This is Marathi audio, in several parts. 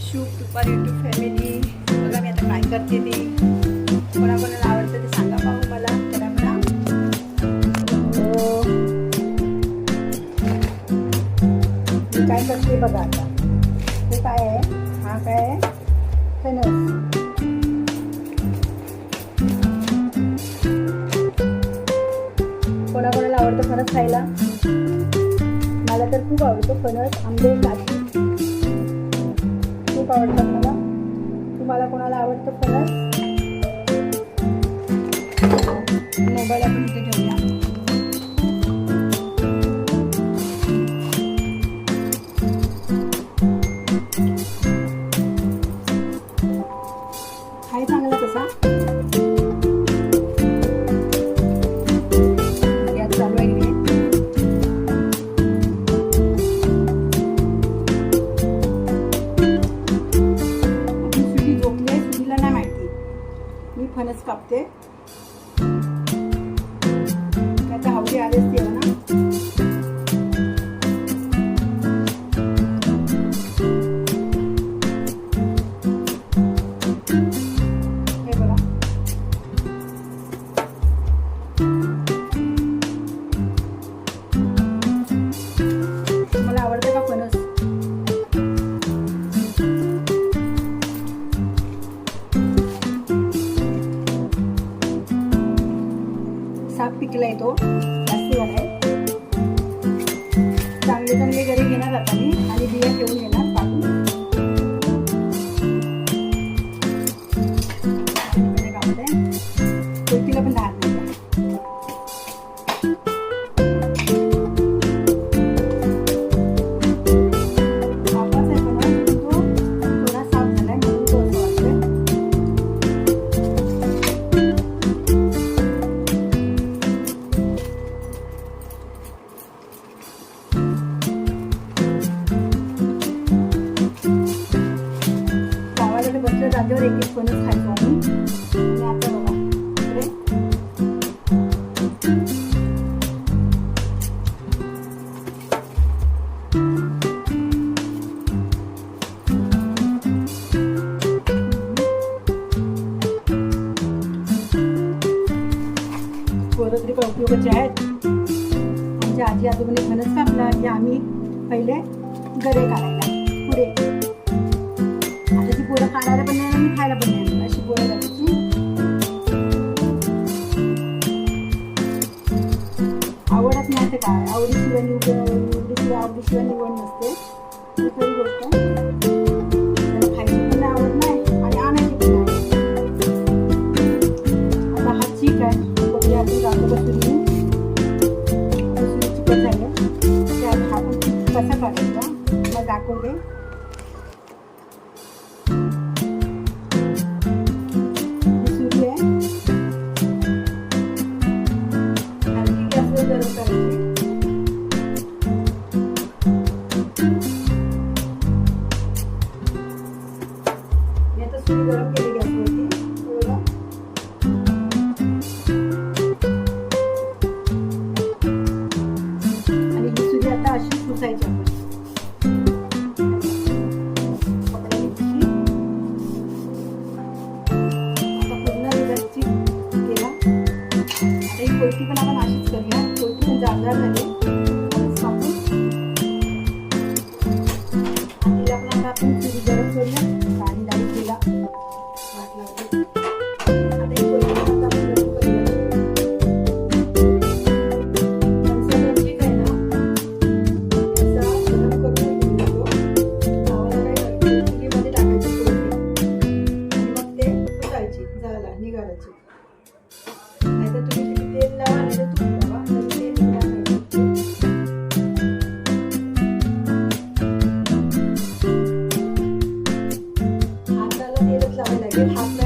शुभ दुपार युट्यूब फॅमिली बघा मी आता काय करते ते. कोणाकोणाला आवडतं ते सांगा पाहू मला. करा मला मी काय करते बघा आता. हे काय आहे? हा काय आहे? फणस कोणाकोणाला आवडतं फणस खायला? मला तर खूप आवडतो फणस आंबे काजू खूप आवडतात मला तुम्हाला कोणाला आवडतं फणस मोबाईल आपण इथे ठेवूया. फणस कापते साप पिकलाय तो जास्ती आहे. चांगले चांगले घरी घेणार आता मी आणि बिया ठेवून येणार. बसल्या जागेवर एक एक फणस खायचो आम्ही आता बघा. इकडे. पोरं पण उपयोगाचे आहेत. आमच्या आजी आजोबाने फणस कापला की आम्ही पहिले गरे काढायला. पुढे. काढायला पण नाही आणि खायला पण नाही अशी गोळ्या करायची आवडत नाही ते काय? आवडीशिवाय निवड आवडीशिवाय आवडीशिवाय निवड नसते ही खरी गोष्ट. खायची पण आवड नाही आणि आणायची पण नाही. आता हा चीक आहे. बघूया आपण जातो बसून चिकट झालं त्यात हा पण कसा काढायचा? मग दाखवते. कोयती पण आपण अशीच करूया कोयती पण जाडजाड झाली फणस कापून आणि तिला पण आता आपण 好。是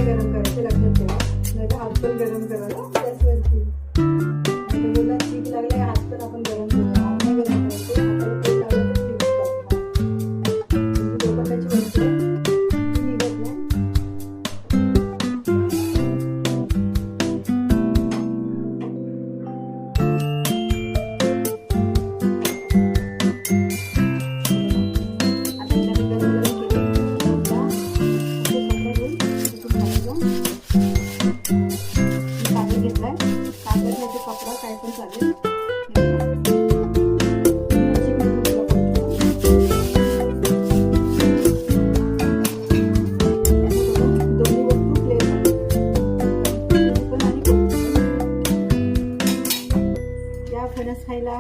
फणस खायला